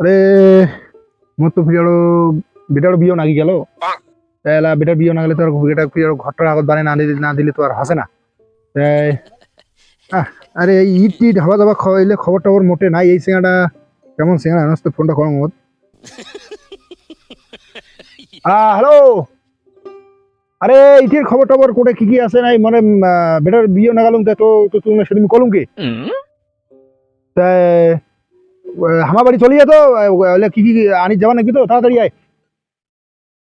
আরে মোর তো ফিরে বেটার বিয়ে নাগি গেল তাহলে বেটার বিয়ে না গেলে তো আর বেটার ফিরে ঘরটার আগত বানিয়ে না দিলে না দিলে তো আর হাসে না। তাই আরে ইট টিট হাওয়া দাওয়া খাওয়াইলে খবর টবর মোটে নাই। এই সিঙ্গাটা কেমন সিঙ্গাটা আনাস তো ফোনটা করো মত। হ্যাঁ হ্যালো! আরে ইটির খবর টবর কোটে কি কি আছে নাই? মানে বেটার বিয়ে না গেলুম তো তো তুমি সেদিন কলুম কি? তাই আমার বাড়ি চলে যেত কি কি আনি যাবা নাকি তো? তাড়াতাড়ি আয়।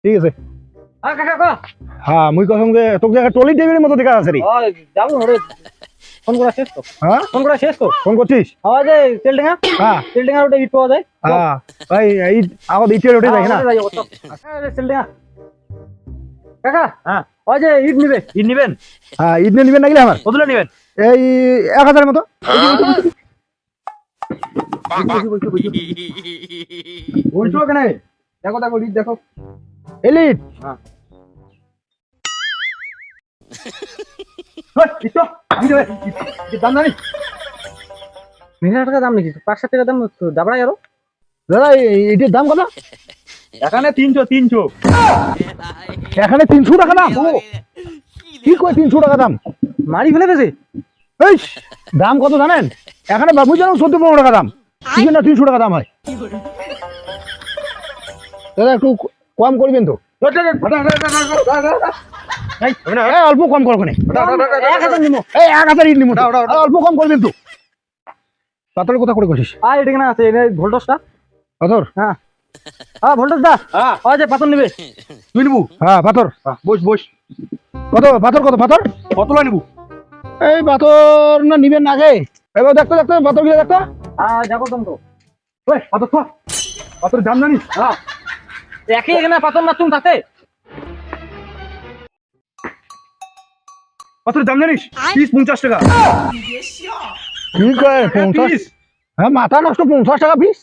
ঠিক আছে। হ্যাঁ হ্যাঁ মুই কসম যে তোকে একটা টলি টেবিলের মতো দেখা আছে রে। যাব হরে ফোন করা শেষ তো। হ্যাঁ? ফোন করা শেষ তো। ফোন করছিস? যে তেলডেঙ্গা? হ্যাঁ। ওটা ইট পাওয়া যায়। হ্যাঁ ভাই এই আগত ইটের উঠে যাই না? তেলডেঙ্গা। কাকা হ্যাঁ। ওই যে ইট নিবে। ইট নিবেন? হ্যাঁ ইট নিবেন নাকি আমার? কতটা নিবেন? এই এক হাজারের মতো। বলছো কেন? দেখো দেখো ইট দেখো। এলিট হ্যাঁ। দাম দাম দাম দাদা দাম কত? এখানে এখানে দাম কি কয় তিনশো টাকা দাম? দাম কত জানেন? এখানে বাবু জানো, চোদ্দ পনেরো টাকা দাম। কি না তিনশো টাকা দাম হয়? দাদা একটু কম করবেন তো। অল্প কম করবেন এক হাজার নিমো। এই এক হাজার ইট নিমো অল্প কম করবেন তো। পাতলের কথা করে কছিস আর এটা কেনা আছে ভোল্টসটা। পাথর? হ্যাঁ। হ্যাঁ ভোল্টস দা হ্যাঁ ওই যে পাতন নিবে। তুই নিবু? হ্যাঁ পাথর। বস বস। কত? পাথর কত? পাথর? কতলা নিবু। এই পাথর না নিবেন আগে। এবার দেখতো দেখতো পাথর গিয়ে দেখতো। হ্যাঁ তুমি তো ওই পাথর খা পাথর দাম জানিস? হ্যাঁ একই এখানে পাতন না তুমি তাতে। পাথর দাম জানিস? পিস পঞ্চাশ টাকা। কি কয় পঞ্চাশ? হ্যাঁ মাথা নষ্ট পঞ্চাশ টাকা পিস?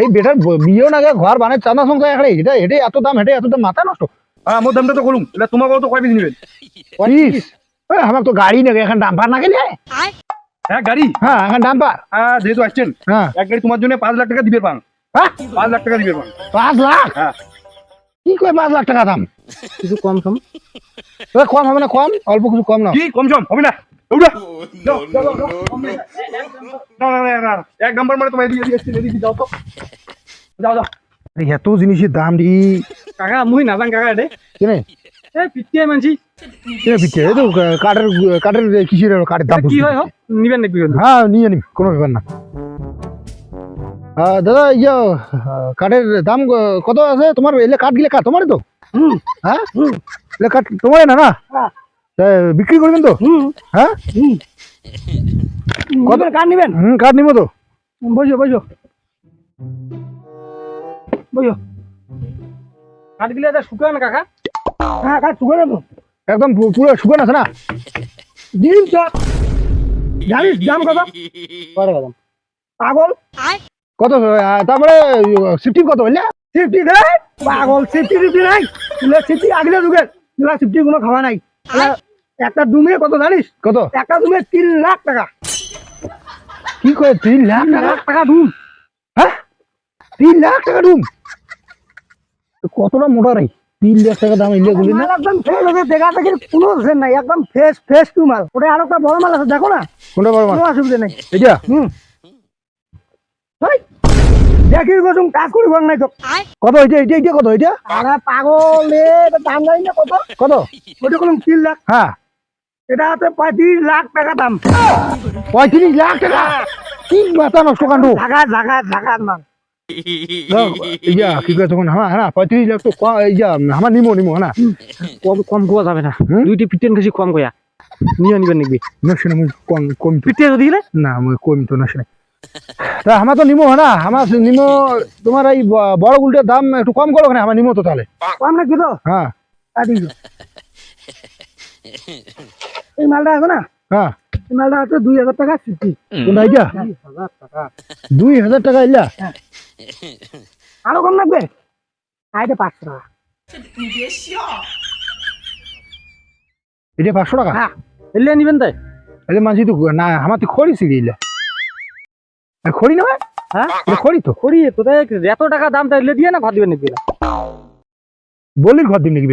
এই বেটার বিয়েও না ঘর বানায় চাঁদা সংখ্যা এখানে। এটা হেঁটে এত দাম হেঁটে এত দাম মাথা নষ্ট। হ্যাঁ আমার দামটা তো এটা তোমাকে তো কয় পিস নেবেন? পিস। আমার তো গাড়ি নাকি এখন ডাম্পার না গেলে? হ্যাঁ গাড়ি? হ্যাঁ এখন ডাম্পার হ্যাঁ যেহেতু আসছেন হ্যাঁ। এক গাড়ি তোমার জন্য পাঁচ লাখ টাকা দিবে পান হ্যাঁ? পাঁচ লাখ টাকা দিবে পান পাঁচ লাখ? হ্যাঁ। কি কয় পাঁচ লাখ টাকা দাম? কিছু কম সম। কম হবে না কম? অল্প কিছু কম না কি কম সম? হবে না। এক নাম্বার মানে যাও তো। যাও এত জিনিসের দাম দি কাকা মুই নাজান কাকা এটা কেনে? এই মানছি। তো কাঠের কাঠের কিসের কাঠের দাম কি হয় হোক নিবেন নাকি হ্যাঁ নিয়ে নিবি কোনো ব্যাপার না। দাদা ইয়ে কাঠের দাম কত আছে? তোমার এলে কাঠ গিলে কাঠ তো? হ্যাঁ? এলে কাঠ তোমারই না না? হ্যাঁ। বিক্রি করবেন তো? হ্যাঁ? কত? নিবেন হুম কাঠ নিবো তো। বসো বসো। বসো। কাঠ গিলে এটা শুকায় না কাকা। হ্যাঁ শুকানো তো। একদম পুরো শুকানো আছে না? দিন জানিস দাম কত? কত দাম। পাগল? কত? তারপরে সিফটি কত বললে? সিফটি দে। পাগল সিফটি সিফটি নাই। তুলে সিফটি আগলে যুগে তুলে সিফটি কোনো খাওয়া নাই। একটা ডুমে কত জানিস? কত? একটা ডুমে তিন লাখ টাকা। কি কয় তিন লাখ টাকা? টাকা ডুম হ্যাঁ? তিন লাখ টাকা ডুম কতটা মোটা রে? তিন লাখ টাকা দাম ইলে গুলি না? একদম ফ্রেশ আছে দেখা দেখি কোনো সেন নাই একদম ফ্রেশ ফ্রেশ টু মাল। ওটা আর একটা বড় মাল আছে দেখো না? কোনটা বড় মাছ কোনো অসুবিধা নেই। এটা হুম। হেই, দেখি কচুম কাজ করিব নাই তো। কত এটা এটা এটা কত এটা আরে পাগল এ এটা দাম জানি না কত। কত? ওটা তিন লাখ। হ্যাঁ। এটা হচ্ছে পঁয়ত্রিশ লাখ টাকা দাম। পঁয়ত্রিশ লাখ টাকা? কি মাথা নষ্ট কাণ্ড? জাগা জাগা জাগার মাল। ইয়া কি কয় তখন হ্যাঁ হ্যাঁ পঁয়ত্রিশ লাখ তো ইয়া আমার নিমো নিমো না কম কম কোয়া যাবে না দুইটি পিটেন খাসি কম কয়া নিয়ে নিবেন নাকি না শুনে কম কম তো পিটিয়ে না কম তো না শুনে তা আমার তো নিমো হ্যাঁ না আমার নিমো তোমার এই বড় গুলটার দাম একটু কম করো না আমার নিমো তো তাহলে কম নাকি তো হ্যাঁ এই মালটা আছে না হ্যাঁ মালটা হচ্ছে দুই হাজার টাকা সিটি হাজার টাকা দুই হাজার টাকা ইলা আরও কম লাগবে আইটা পাঁচশো টাকা। এটা পাঁচশো টাকা? হ্যাঁ। এলে নিবেন তাই? এলে মাঝি তো না আমার তো খড়ি সিগি ইলা খড়ি নয় হ্যাঁ? করি তো। তোদের এত টাকা দাম তাইলে দিয়ে না ঘর দিবে নাকি এরা? বলি ঘর দিন নাকি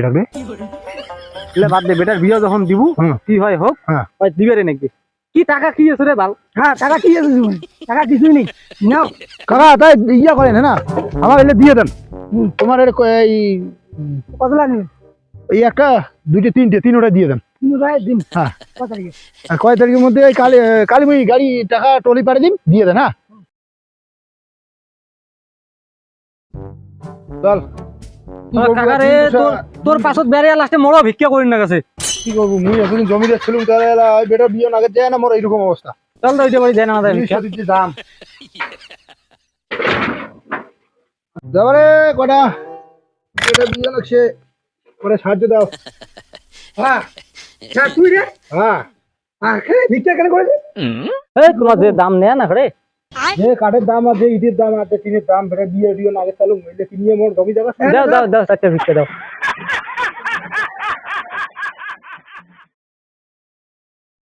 এলে বাদ দে বেটার বিয়ে যখন দিব হুম। কি হয় হোক হ্যাঁ। দিবে রে নাকি? কি টাকা কি আছে রে বাল? হ্যাঁ টাকা কি আছে টাকা কিছুই নেই। নাও কাকা তাই ইয়া করেন না? আমার এলে দিয়ে দেন। তোমার এর এই কত লাগবে এই একটা দুইটে তিনটে তিনোটা দিয়ে দেন। হ্যাঁ। কয় তারিখের মধ্যে কালি কালিমই গাড়ি টাকা টলি পাড়ে দিন দিয়ে দেন হ্যাঁ? চল। তোর পাছত বেড়ে লাস্টে মরো ভিক্ষা করি না গেছে কি করব? মুই এখন জমিদার ছিলাম তাহলে এলা ওই বেটা বিয়ে না যায় না মোর এইরকম অবস্থা। চল তো ওইটা বাড়ি যায় না দাম। যাবারে কটা? এটা বিয়ে লাগছে করে সাহায্য দাও। হ্যাঁ হ্যাঁ তুই রে। হ্যাঁ। হ্যাঁ খেলে ভিক্ষা কেন করেছিস? এই তোমার যে দাম নেয় না রে যে কাঠের দাম আছে ইটের দাম আছে টিনের দাম বেটা বিয়ে টিয়ে না আগে চালু নইলে কিনিয়ে মোর জমি জায়গা দাও দাও দাও চারটা ভিক্ষা দাও।